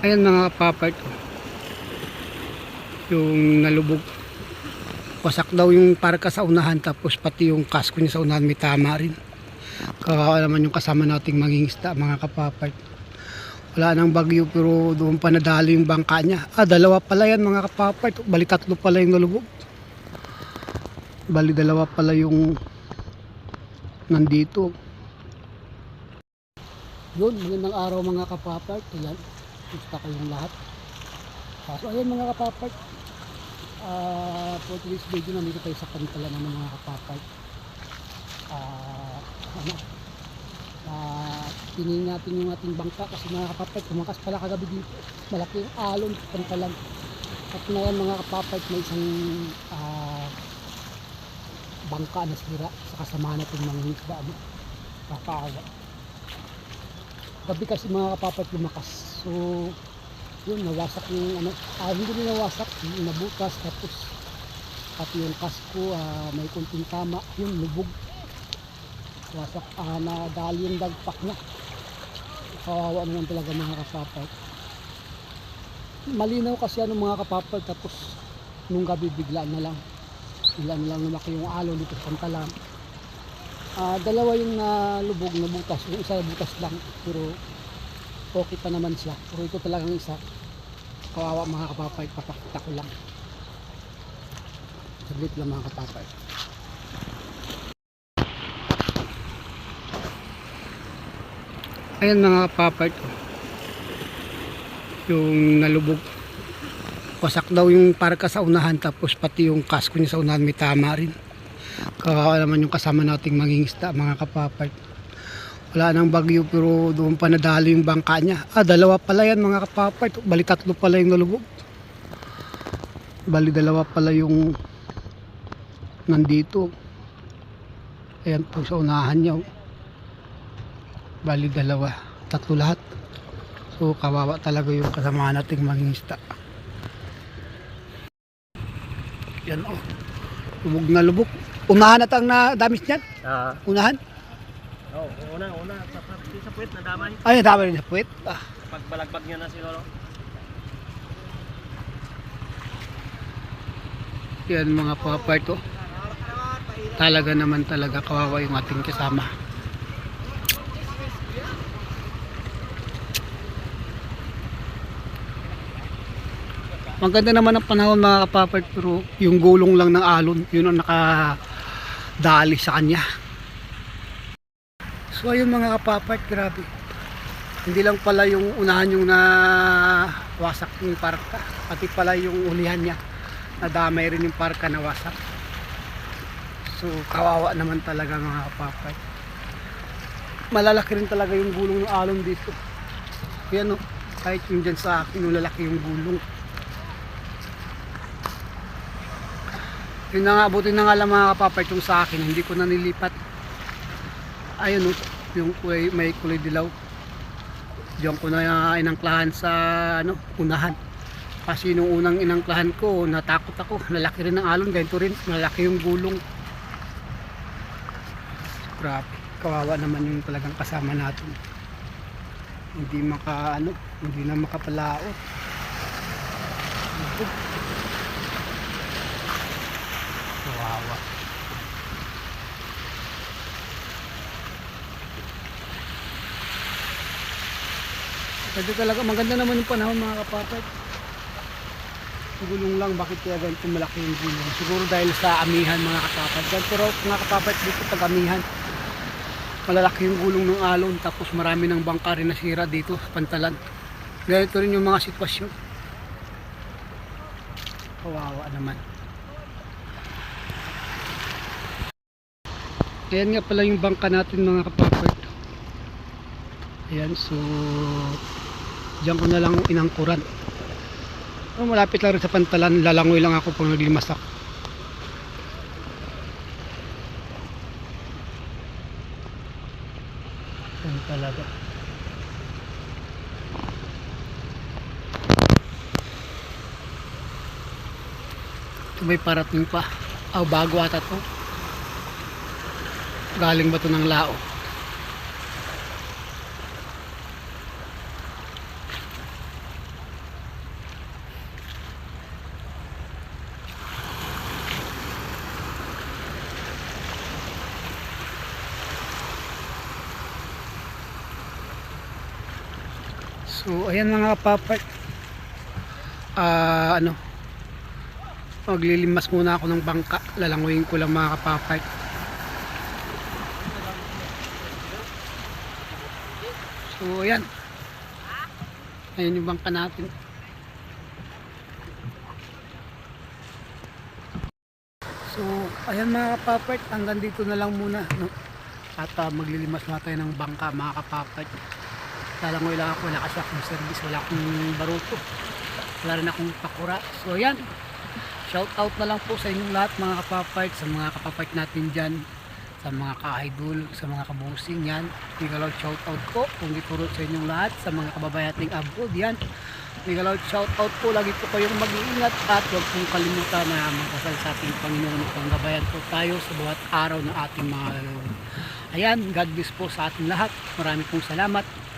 Ayan mga kapapart. Yung nalubog. Wasak daw yung parka sa unahan tapos pati yung kasko niya sa unahan may tama rin. Kawawa naman yung kasama nating mangingisda mga kapapart. Wala nang bagyo pero doon pa nadali yung bangka niya. Ah, dalawa pala yan mga kapapart. Bali tatlo pala yung nalubog. Bali dalawa pala yung nandito. Yun, magandang araw mga kapapart. Ayan, gusto kayong lahat. Ah, So ayan mga kapapart. Ah, for today's video nandito tayo sa pantalan ng mga kapapart. Ah, ano? Ah, tingin natin yung ating bangka kasi mga kapapart, kumakas pala kagabi dito. Malaki yung alon sa pantalan. At ngayon mga kapapart, may isang ah, bangka na sira sa kasama natin mga isda. Ano? Kakaawa gabi kasi mga kapapat lumakas so yun nawasak yung ano. Ah, hindi din nawasak nabutas tapos pati yung kasko ah, may kunting tama. Yun lubog. Wasak ah, nadali yung dagpak na kawawa naman talaga mga kapapat malinaw kasi ano mga kapapat tapos nung gabi bigla na lang. Bigla na lang lumaki yung alo dito sa pantalan. Ah, dalawa yung nalubog na butas. Yung isa butas lang. Pero okay pa naman siya. Pero ito talagang isa. Kawawa mga kapapay. Papakita ko lang. Saglit lang mga kapapay. Ayan mga kapapay. Yung nalubog. Wasak daw yung parka sa unahan tapos pati yung kasko niya sa unahan may tama rin. Kawawa naman yung kasama nating mangingisda mga kapapart. Wala nang bagyo pero doon pa nadali yung bangka niya. Ah, dalawa pala yan mga kapapart. Bali tatlo pala yung nalubog. Bali dalawa pala yung nandito. Ayan po sa unahan niya. oh. Bali dalawa. Tatlo lahat. So kawawa talaga yung kasama nating mangingisda. Yan oh. Lubog na lubog. Unahan at ang na damis niyan. Ah, Unahan. Oh, una, una sa sa- sa puwet na damay. Ay, dami rin sa puwet. Ah, Pagbalagbag niya na siguro. yan mga papart oh. Talaga naman talaga kawawa yung ating kasama. Maganda naman ang panahon mga kapapart pero yung gulong lang ng alon yun ang nakadali sa kanya. So ayun mga kapapart grabe. Hindi lang pala yung unahan yung na wasak yung parka pati pala yung ulihan niya nadamay rin yung parka na wasak. So kawawa naman talaga mga kapapart. Malalaki rin talaga yung gulong ng alon dito. Yan o, kahit yung dyan sa akin, yung lalaki yung gulong. Yun na nga, buti na nga lang mga kapapart yung sa akin, hindi ko na nilipat. Ayun o, yung kulay, may kulay dilaw. Diyan ko na inangklahan sa ano, unahan. Kasi nung unang inangklahan ko, natakot ako. Nalaki rin ng alon, ganito rin. Malaki yung gulong. Grabe. Kawawa naman yung talagang kasama natin. Hindi maka, ano, hindi na makapalaot. Ito. Kawawa. Kasi talaga maganda naman yung panahon mga kapatid. Gulong lang, bakit kaya ganito malaki yung gulong? Siguro dahil sa amihan mga kapatid. Pero mga kapatid dito pag amihan, malalaki yung gulong ng alon tapos marami ng bangka rin nasira dito sa pantalan. Ganito rin yung mga sitwasyon. Kawawa naman. Ayan nga pala yung bangka natin mga kapapad. Ayan, so diyan ko na lang inangkuran. Oh, malapit lang rin sa pantalan, lalangoy lang ako pag naglimas ako. Ayan talaga. Ito may parating pa. Ah, bago ata to. Galing ba to ng lao? So, ayan mga kapapart. Ah, ano, maglilimas muna ako ng bangka. Lalangoyin ko lang mga kapapart. So, ayan. Ayan yung bangka natin. So, ayan mga kapapart, hanggang dito na lang muna. No? At ah, maglilimas na ng bangka mga kapapart. Lalangoy lang ako, wala kasi akong service, wala akong baruto. Wala rin akong pakura. So, ayan. Shout out na lang po sa inyong lahat mga kapapart, sa mga kapapart natin dyan, sa mga ka-idol, sa mga kabusing yan. Migalaw shout out po kung ituro sa inyong lahat, sa mga kababayan nating abroad yan. Migalaw shout out po, lagi po kayong mag-iingat at huwag pong kalimutan na magdasal sa ating Panginoon at panggabayan po tayo sa bawat araw ng ating mga. Ayan, God bless po sa ating lahat. Marami pong salamat.